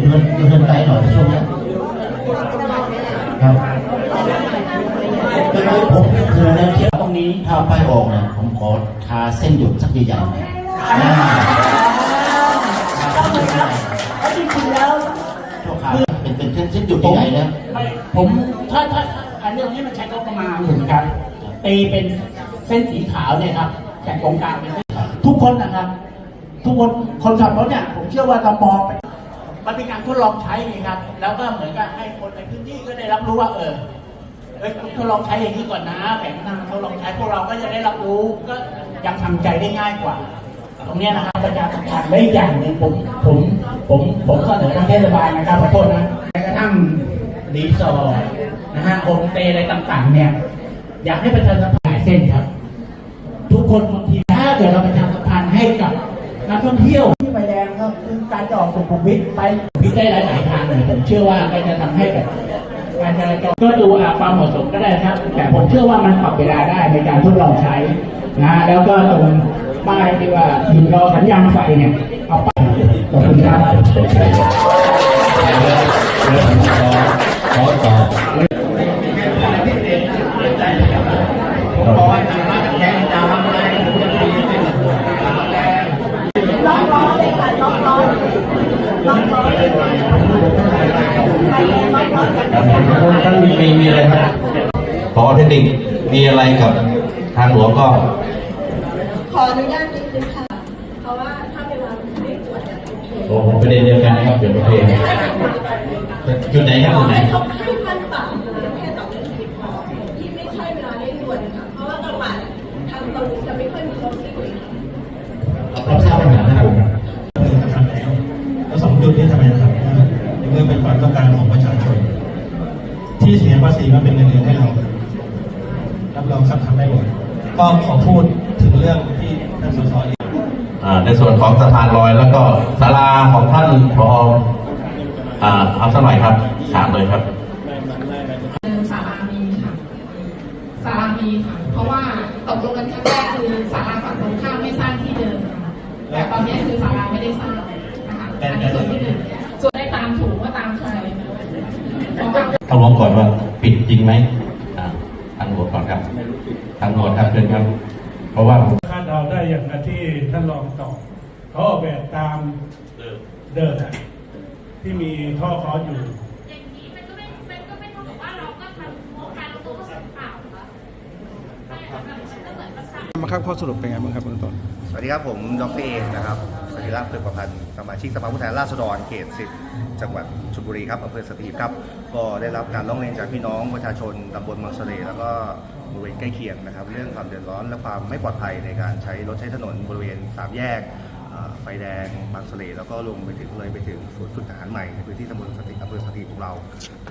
เดินเดินไกลหน่อยช่วงนี้ครับก็เลยผมคือแนวคิดตรงนี้ถ้าไปออกเนี่ยผมขอทาเส้นหยุดสักใหญ่ๆหน่อย่าแล้วจริงๆแล้วชั่วคราวเป็นเป็นเส้นหยุดใหญ่ๆนะผมถ้าถ้าอันเรื่องนี้มันใช้งบประมาณเหมือนกันตีเป็นเส้นสีขาวเนี่ยครับแต่ตรงกลางเป็นทุกคนนะครับ ทุกคนคนขับรถเนี่ยผมเชื่อว่าเรามองไป มันเป็นการทดลองใช้ไงครับ แล้วก็เหมือนกับให้คนในพื้นที่ก็ได้รับรู้ว่าเออเอ้ยคุณทดลองใช้อย่างนี้ก่อนนะแผนหน้าทดลองใช้พวกเราก็จะได้รับรู้ก็ยังทำใจได้ง่ายกว่า ตรงนี้นะครับประชาสัมพันธ์และอีกอย่างหนึ่งผมผมผมผมเสนอทางเทศบาลนะครับขอโทษนะแม้กระทั่งรีสอร์ทนะฮะโฮมสเตย์อะไรต่างๆ เนี่ย อยากให้ประชาสัมพันธ์หลายเส้นครับ ทุกคนบางทีถ้าเกิดเราประชาสัมพันธ์ให้กับ นักท่องเที่ยวที่ไฟแดงก็คือการจะออกสุขุมวิทไปวิทได้หลายทางเลยผมเชื่อว่าก็จะทำให้แบบการจราจรก็ดูความเหมาะสมก็ได้ครับ แต่ผมเชื่อว่ามันปรับเวลาได้ในการทดลองใช้นะแล้วก็ตรงป้ายที่ว่ายืนรอสัญญาณไฟเนี่ยเอาไปขอบคุณครับขอตอ บท่านมีมีอะไรครับพอเทคนิคมีอะไรกับทางหลวงก็ขออนุญาตนิดนึงค่ะ เพราะว่าถ้าเวลาไม่ตรวจเนี่ยโอเคโอ้โหประเด็นเดียวกันนะครับเดี๋ยวโอเคจุดไหนครับขอจุดไหน ก็ขอพูดถึงเรื่องที่ท่านสสเองอ่าในส่วนของสะพานลอย แล้วก็ศาลาของท่านพออ่าเอาสักหน่อยครับถามเลยครับเดิมศาลามีค่ะศาลามีค่ะ เพราะว่าตกลงกันครั้งแรกคือศาลาฝั่งตรงข้ามไม่สร้างที่เดิมค่ะแต่ตอนนี้คือศาลาไม่ได้สร้างนะคะอันนี้ส่วนที่หนึ่งส่วนได้ตามถูกว่าตามใครเพราะว่าทางหลวงก่อนว่า ปิดจริงไหมอ่าทางหลวงก่อนครับทางหลวงครับเชิญครับ เพราะว่าคาดเดาได้อย่างที่ท่านรองตอบเขาออกแบบตามเดิมอะที่มีท่อคอสอยู่อย่างนี้มันก็ไม่มันก็ไม่เท่ากับว่าเราก็ทำโครงการเราตัวก็สูญเปล่าเหรอใช่ค่ะแบบมันก็เหมือนประชามาครับข้อสรุปเป็นไงบ้างครับเบื้องต้นสวัสดีครับผมดรเอนะครับ สถิรักษ์เพือกประพันธ์สมาชิกสภาผู้แทนราษฎรเขตสิบจังหวัดชลบุรีครับอำเภอสตีครับ ก็ได้รับการร้องเรียนจากพี่น้องประชาชนตำบลบางเสร่แล้วก็บริเวณใกล้เคียงนะครับ เรื่องความเดือดร้อนและความไม่ปลอดภัยในการใช้รถใช้ถนนบริเวณสามแยกไฟแดงบางเสร่แล้วก็ลงไปถึงเลยไปถึงศูนย์ฝึกทหารใหม่ในพื้นที่ตำบลสติอำเภอสตีของเรา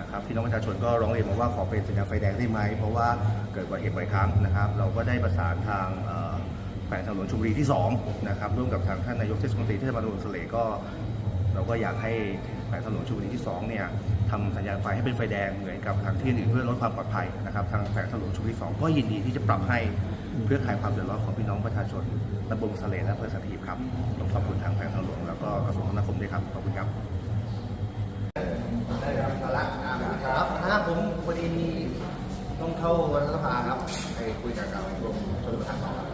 นะครับพี่น้องประชาชนก็ร้องเรียนมาว่าขอเป็นสัญญาณไฟแดงได้ไหมเพราะว่าเกิดอุบัติเหตุบ่อยครั้งนะครับ เราก็ได้ประสานทางเแขวงทางหลวงชลบุรีที่2นะครับร่วมกับทางท่านนายกเทศมนตรีเทศบาลตำบลสเลก็ เราก็อยากให้แขวงทางหลวงชลบุรีที่2เนี่ยทำสัญญาณไฟให้เป็นไฟแดงเหมือนกับทางที่อื่นเพื่อลดความปลอดภัยนะครับทางแขวงทางหลวงชลบุรี2ก็ยินดีที่จะปรับให้เพื่อคลายความเดือดร้อนของพี่น้องประชาชนตำบลสเลและอำเภอสัตหีบครับต้องขอบคุณทางแขวงทางหลวงแล้วก็กระทรวงคมนาคมด้วยครับขอบคุณครับได้ครับสาระครับครับผมพอดีต้องเข้ารัฐสภาครับไปคุยกับกรมชลประทานต่อ